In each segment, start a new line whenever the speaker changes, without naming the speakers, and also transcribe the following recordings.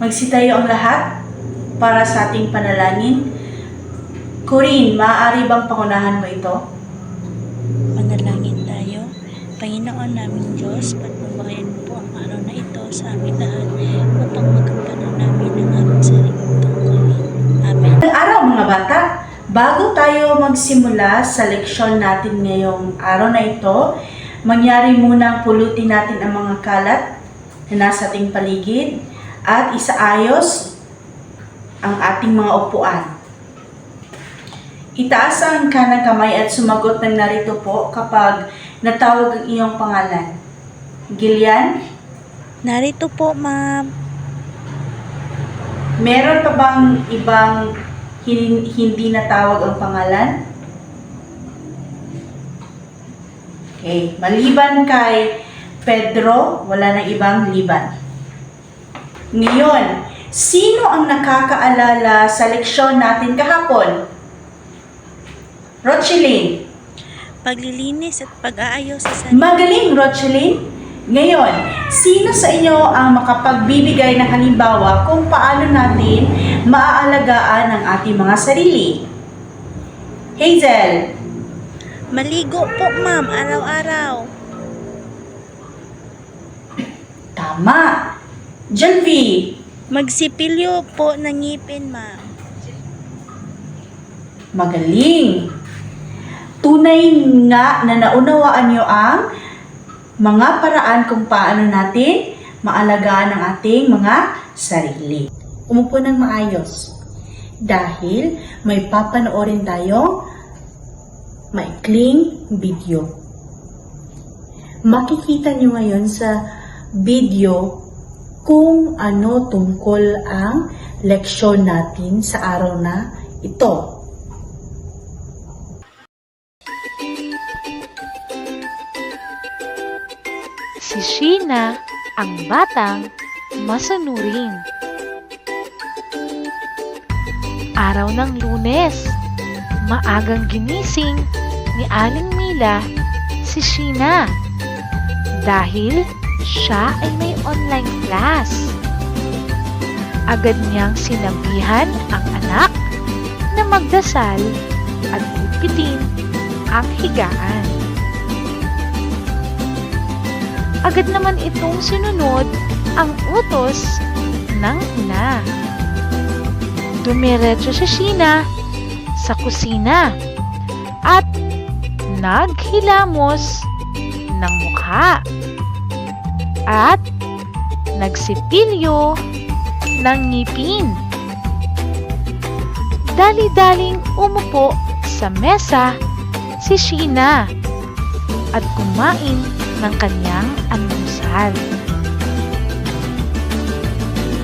Magsitayo ang lahat para sa ating panalangin. Corinne, maaari bang pangunahan mo ito?
Manalangin tayo. Panginoon naming Diyos, patnubayan mo po ang araw na ito sa amin lahat upang magampanan namin ang aming sariling tungkulin. Amen.
Ang araw mga bata, bago tayo magsimula sa leksyon natin ngayong araw na ito, mangyari muna pulutin natin ang mga kalat na nasa ating paligid at isaayos ang ating mga upuan. Itaas ang kanang kamay at sumagot ng narito po kapag natawag ang iyong pangalan. Gillian,
Narito po, ma'am.
meron pa bang ibang hin- hindi natawag ang pangalan? Okay, maliban kay Pedro, wala nang ibang liban. Ngayon, sino ang nakakaalala sa leksyon natin kahapon? Rocheline.
Paglilinis at pag-aayos sa sarili.
Magaling, Rocheline. Ngayon, sino sa inyo ang makapagbibigay ng halimbawa kung paano natin maaalagaan ang ating mga sarili? Hazel,
Maligo po, ma'am, araw-araw.
tama. Jelvi,
Magsipilyo po ng ngipin, ma'am.
magaling. Tunay nga na naunawaan nyo ang mga paraan kung paano natin maalagaan ang ating mga sarili. Umupo ng maayos. Dahil may papanoorin tayo maikling video. Makikita nyo ngayon sa video kung ano tungkol ang leksyon natin sa araw na ito.
Si Sheena ang batang masunuring. Araw ng lunes, maagang ginising ni Aling Mila si Sheena dahil siya ay may online class. Agad niyang sinabihan ang anak na magdasal at gugpitin ang higaan. agad naman itong sinunod ang utos ng ina. Dumiretso si Sheena sa kusina at naghilamos ng mukha at nagsipilyo ng ngipin. Dali-daling umupo sa mesa si Sheena at kumain ng kanyang almusal.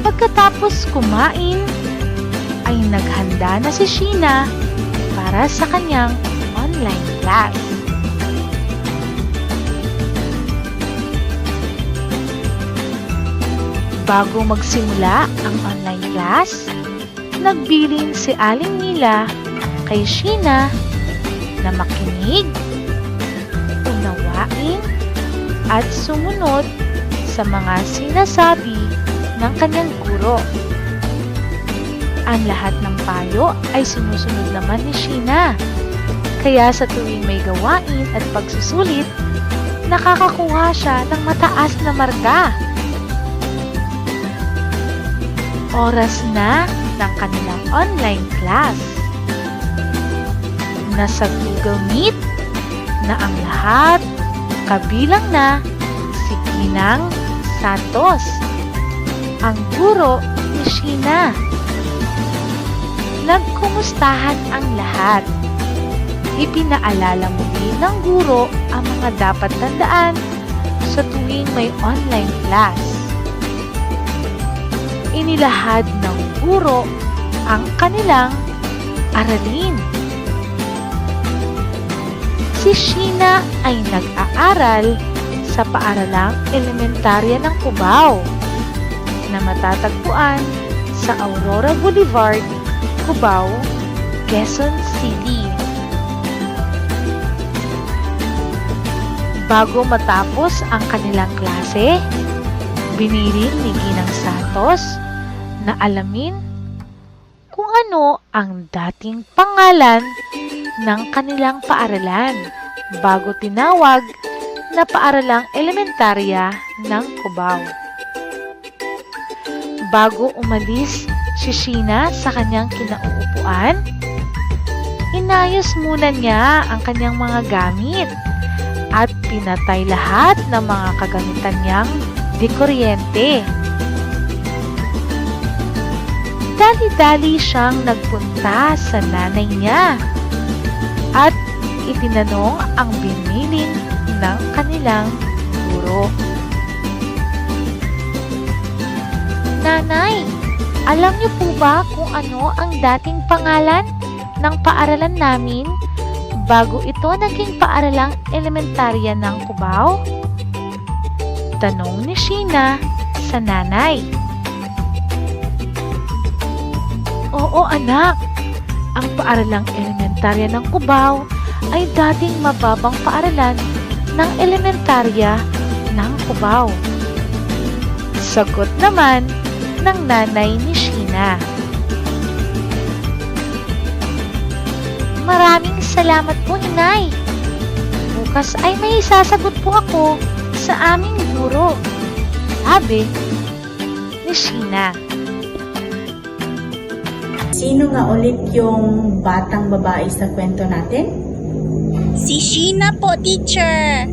Pagkatapos kumain, ay naghanda na si Sheena para sa kanyang online class. Bago magsimula ang online class, nagbilin si Aling Mila kay Sheena na makinig, unawain, at sumunod sa mga sinasabi ng kanyang guro. Ang lahat ng payo ay sinusunod naman ni Sheena. Kaya sa tuwing may gawain at pagsusulit, nakakakuha siya ng mataas na marka. Oras na ng kanilang online class. Nasa Google Meet na ang lahat kabilang na si Ginang Santos, ang guro ni Sheena. Nagkumustahan ang lahat. Ipinaalala muli ng guro ang mga dapat tandaan sa tuwing may online class. Inilahad ng guro ang kanilang aralin si Sheena ay nag-aaral sa paaralang elementarya ng Cubao na matatagpuan sa Aurora Boulevard, Cubao, Quezon City. Bago matapos ang kanilang klase, binilin ni Ginang Santos na alamin kung ano ang dating pangalan ng kanilang paaralan bago tinawag na paaralang elementarya ng Cubao. Bago umalis si Sheena sa kanyang kinauupuan, inayos muna niya ang kanyang mga gamit at pinatay lahat ng mga kagamitan niyang di kuryente. Dali-dali siyang nagpunta sa nanay niya at itinanong ang biniling ng kanilang guro. Nanay, alam niyo po ba kung ano ang dating pangalan ng paaralan namin bago ito naging paaralang elementarya ng Cubao? Tanong ni Sheena sa nanay. Oo anak, ang paaralang elementarya ng Cubao ay dating mababang paaralan ng elementarya ng Cubao. Sagot naman ng nanay ni Sheena. Maraming salamat po, Inay. Bukas ay may sasagot po ako sa aming guro. Sabi ni Sheena.
Sino nga ulit yung batang babae sa kwento natin?
Si Sheena po, teacher.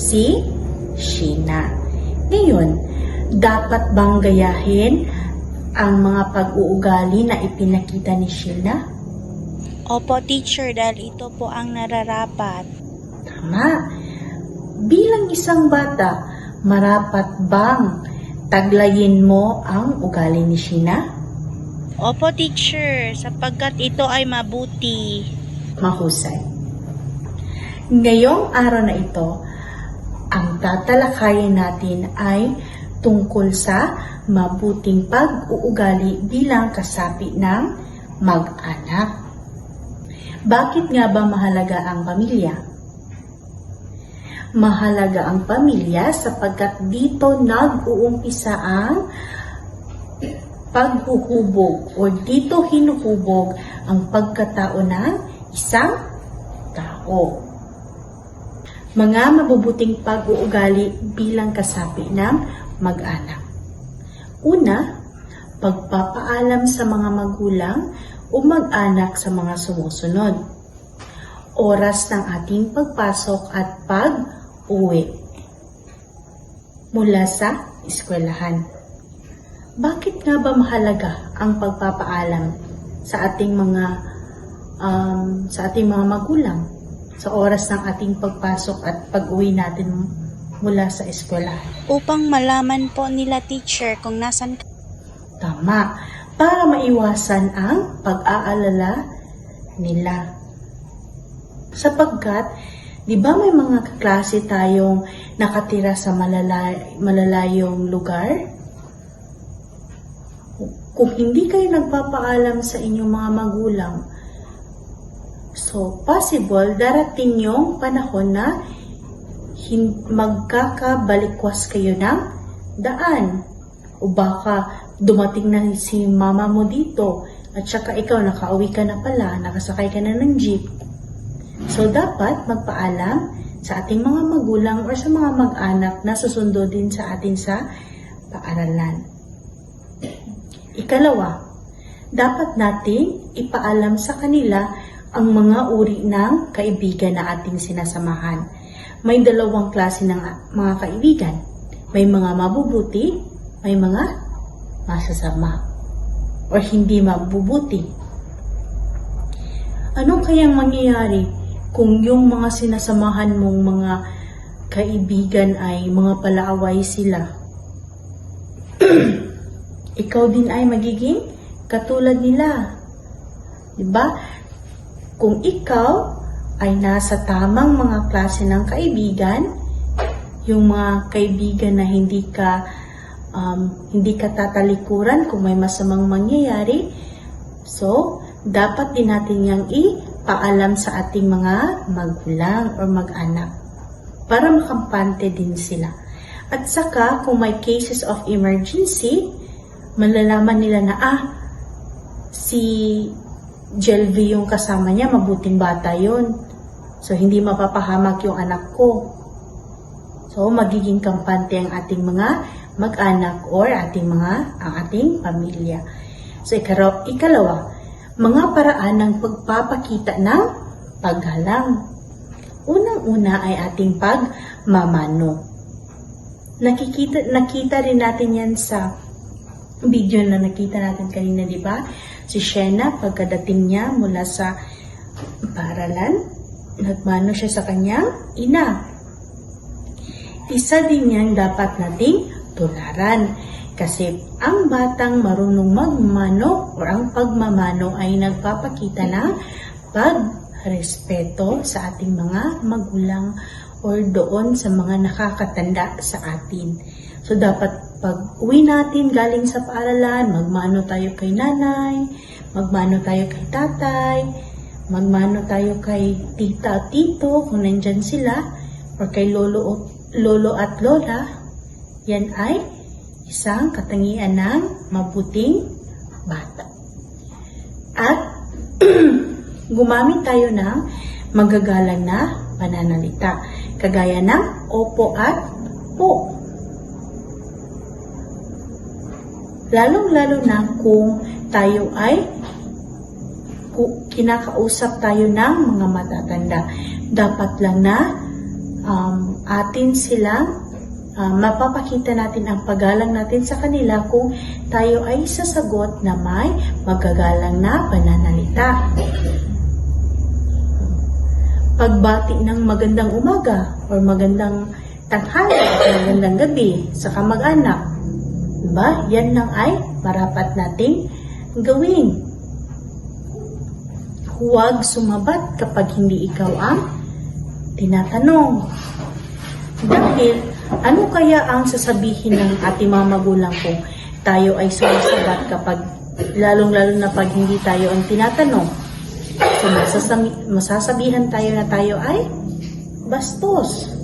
Si Sheena. Ngayon, dapat bang gayahin ang mga pag-uugali na ipinakita ni Sheena?
Opo, teacher, dahil ito po ang nararapat.
Tama. Bilang isang bata, marapat bang taglayin mo ang ugali ni Sheena?
Opo, teacher, sapagkat ito ay mabuti.
Mahusay. Ngayong araw na ito, ang tatalakayin natin ay tungkol sa mabuting pag-uugali bilang kasapi ng mag-anak. Bakit nga ba mahalaga ang pamilya? Mahalaga ang pamilya sapagkat dito nag-uumpisa ang paghuhubog o dito hinuhubog ang pagkatao ng isang tao. Mga mabubuting pag-uugali bilang kasapi ng mag-anak. Una, pagpapaalam sa mga magulang o mag-anak sa mga sumusunod. Oras ng ating pagpasok at pag-uwi mula sa eskwelahan. Bakit nga ba mahalaga ang pagpapaalam sa ating mga um, sa ating mga magulang sa oras ng ating pagpasok at pag-uwi natin mula sa eskwelahan?
Upang malaman po nila, teacher, kung nasan
Tama. Para maiwasan ang pag-aalala nila. Sapagkat, di ba may mga kaklase tayong nakatira sa malalay, malalayong lugar? Kung hindi kayo nagpapaalam sa inyong mga magulang, so possible darating yung panahon na magkakabalikwas kayo ng daan. O baka dumating na si mama mo dito at saka ikaw nakauwi ka na pala, nakasakay ka na ng jeep. So dapat magpaalam sa ating mga magulang or sa mga mag-anak na susundo din sa atin sa paaralan. Ikalawa, dapat nating ipaalam sa kanila ang mga uri ng kaibigan na ating sinasamahan. May dalawang klase ng mga kaibigan. May mga mabubuti, may mga masasama or hindi mabubuti. Ano kayang mangyayari kung yung mga sinasamahan mong mga kaibigan ay mga palaaway sila? Ikaw din ay magiging katulad nila. 'Di ba? Kung ikaw ay nasa tamang mga klase ng kaibigan, yung mga kaibigan na hindi ka um, hindi ka tatalikuran kung may masamang mangyayari, so dapat din natin yang ipaalam sa ating mga magulang or mag-anak para makampante din sila. At saka, kung may cases of emergency, malalaman nila na, ah, si Jelvi yung kasama niya, mabuting bata yun. So, hindi mapapahamak yung anak ko. So, magiging kampante ang ating mga mag-anak or ating mga, ang ating pamilya. So, ikaraw, ikalawa, mga paraan ng pagpapakita ng paggalang. Unang-una ay ating pagmamano. Nakikita, nakita rin natin yan sa video na nakita natin kanina, di ba? Si Shena, pagkadating niya mula sa paralan, nagmano siya sa kanyang ina. Isa din yan dapat nating tularan. Kasi ang batang marunong magmano o ang pagmamano ay nagpapakita ng pagrespeto sa ating mga magulang or doon sa mga nakakatanda sa atin. So, dapat pag uwi natin galing sa paaralan, magmano tayo kay nanay, magmano tayo kay tatay, magmano tayo kay tita tito kung nandyan sila, or kay lolo, lolo at lola, yan ay isang katangian ng mabuting bata. At gumamit tayo ng magagalang na pananalita, kagaya ng opo at po. Lalong-lalo na kung tayo ay kinakausap tayo ng mga matatanda. Dapat lang na um, atin silang uh, mapapakita natin ang paggalang natin sa kanila kung tayo ay sasagot na may magagalang na pananalita. Pagbati ng magandang umaga or magandang tanghali or magandang gabi sa kamag-anak. Diba? Yan lang ay marapat nating gawin. Huwag sumabat kapag hindi ikaw ang tinatanong. Dahil, ano kaya ang sasabihin ng ating mga magulang kung tayo ay sumasabat kapag lalong-lalo na pag hindi tayo ang tinatanong? So, masasabihan tayo na tayo ay bastos.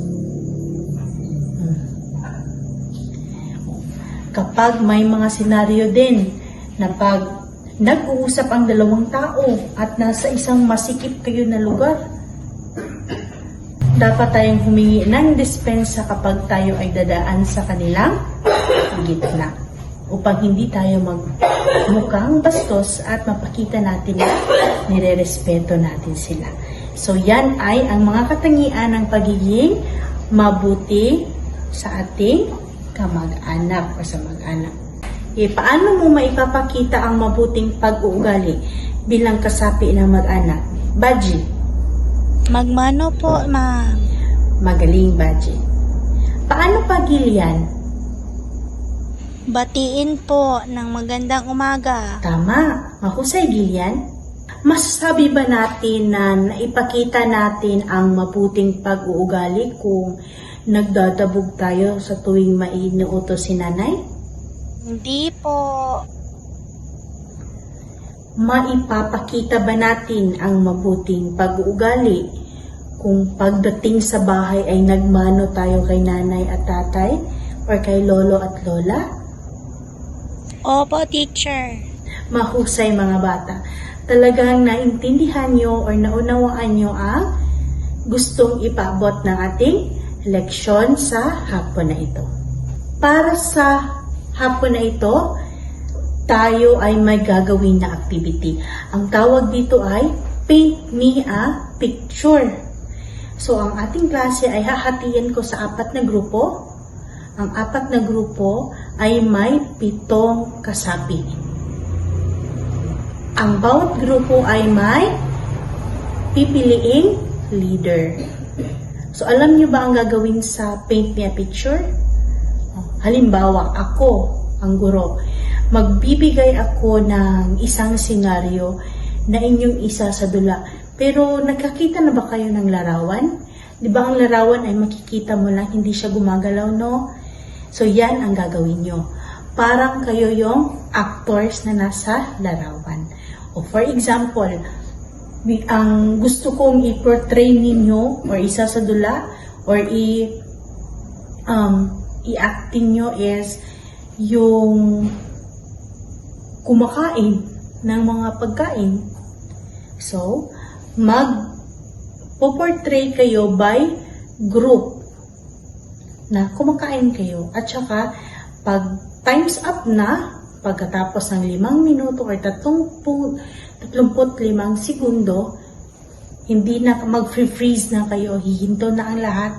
Kapag may mga senaryo din na pag nag-uusap ang dalawang tao at nasa isang masikip kayo na lugar, dapat tayong humingi ng dispensa kapag tayo ay dadaan sa kanilang gitna upang hindi tayo magmukhang bastos at mapakita natin na nire-respeto natin sila. So yan ay ang mga katangian ng pagiging mabuti sa ating kamag-anak o sa mag-anak. E, paano mo maipapakita ang mabuting pag-uugali bilang kasapi ng mag-anak? Baji,
Magmano po, ma'am.
magaling Baji. Paano pa Gillian?
Batiin po ng magandang umaga.
Tama, mahusay Gillian. Masasabi ba natin na naipakita natin ang mabuting pag-uugali kung nagdadabog tayo sa tuwing mainuutos si nanay?
Hindi po.
Maipapakita ba natin ang mabuting pag-uugali kung pagdating sa bahay ay nagmano tayo kay nanay at tatay or kay lolo at lola?
Opo, teacher.
Mahusay mga bata. Talagang naintindihan nyo or naunawaan nyo ang gustong ipabot ng ating leksyon sa hapon na ito. Para sa hapon na ito, tayo ay may gagawin na activity. Ang tawag dito ay Paint Me a Picture. So, ang ating klase ay hahatian ko sa apat na grupo. Ang apat na grupo ay may pitong kasapi. Ang bawat grupo ay may pipiliing leader. So, alam niyo ba ang gagawin sa Paint Me a Picture? Halimbawa, ako, ang guro, magbibigay ako ng isang senaryo na inyong isa sa dula. Pero nakakita na ba kayo ng larawan? Di ba ang larawan ay makikita mo lang, hindi siya gumagalaw, no? So, yan ang gagawin nyo. Parang kayo yung actors na nasa larawan. O for example, ang gusto kong i-portray ninyo or isa sa dula or i um, i-acting nyo is yung kumakain ng mga pagkain. So, mag portray kayo by group na kumakain kayo. At saka, pag times up na, pagkatapos ng limang minuto or 30, 35 segundo, hindi na mag-freeze na kayo, hihinto na ang lahat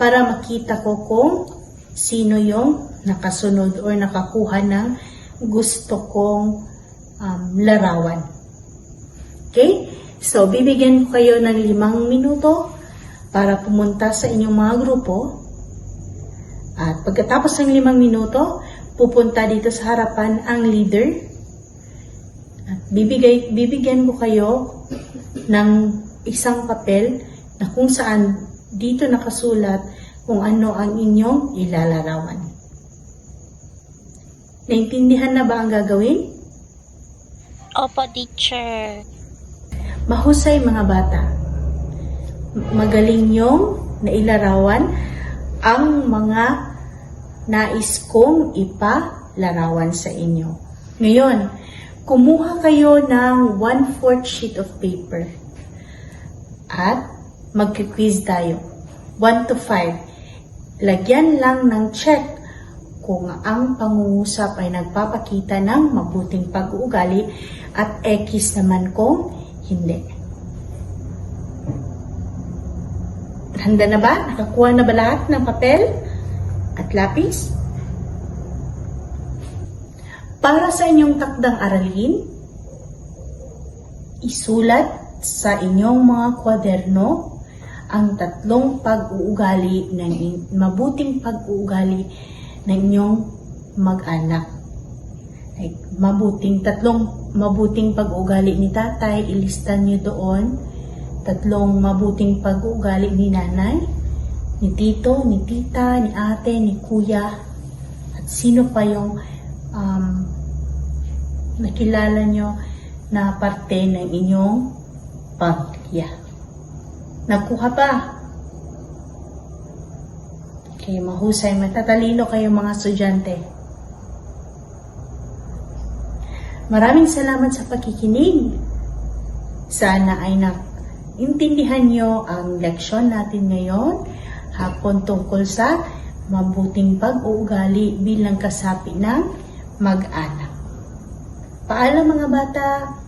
para makita ko kung sino yung nakasunod or nakakuha ng gusto kong um, larawan. Okay? So, bibigyan ko kayo ng limang minuto para pumunta sa inyong mga grupo. At pagkatapos ng limang minuto, pupunta dito sa harapan ang leader. At bibigay, bibigyan ko kayo ng isang papel na kung saan dito nakasulat kung ano ang inyong ilalarawan. Naintindihan na ba ang gagawin?
Opo, teacher.
Mahusay mga bata. Magaling yung nailarawan ang mga nais kong ipalarawan sa inyo. Ngayon, kumuha kayo ng one-fourth sheet of paper at magki-quiz tayo. 1 to 5. Lagyan lang ng check kung ang pangungusap ay nagpapakita ng mabuting pag-uugali at X naman kung hindi. Handa na ba? Nakakuha na ba lahat ng papel at lapis? Para sa inyong takdang aralin, isulat sa inyong mga kwaderno ang tatlong pag-uugali ng in- mabuting pag-uugali ng inyong mag-anak. Like, mabuting, tatlong mabuting pag-uugali ni tatay, ilistan nyo doon. Tatlong mabuting pag-uugali ni nanay, ni tito, ni tita, ni ate, ni kuya, at sino pa yung um, nakilala nyo na parte ng inyong pamilya. Nakuha pa. Okay, mahusay, matatalino kayong mga estudyante. Maraming salamat sa pakikinig. Sana ay naintindihan nyo ang leksyon natin ngayon hapon tungkol sa mabuting pag-uugali bilang kasapi ng mag-anak. Paalam mga bata!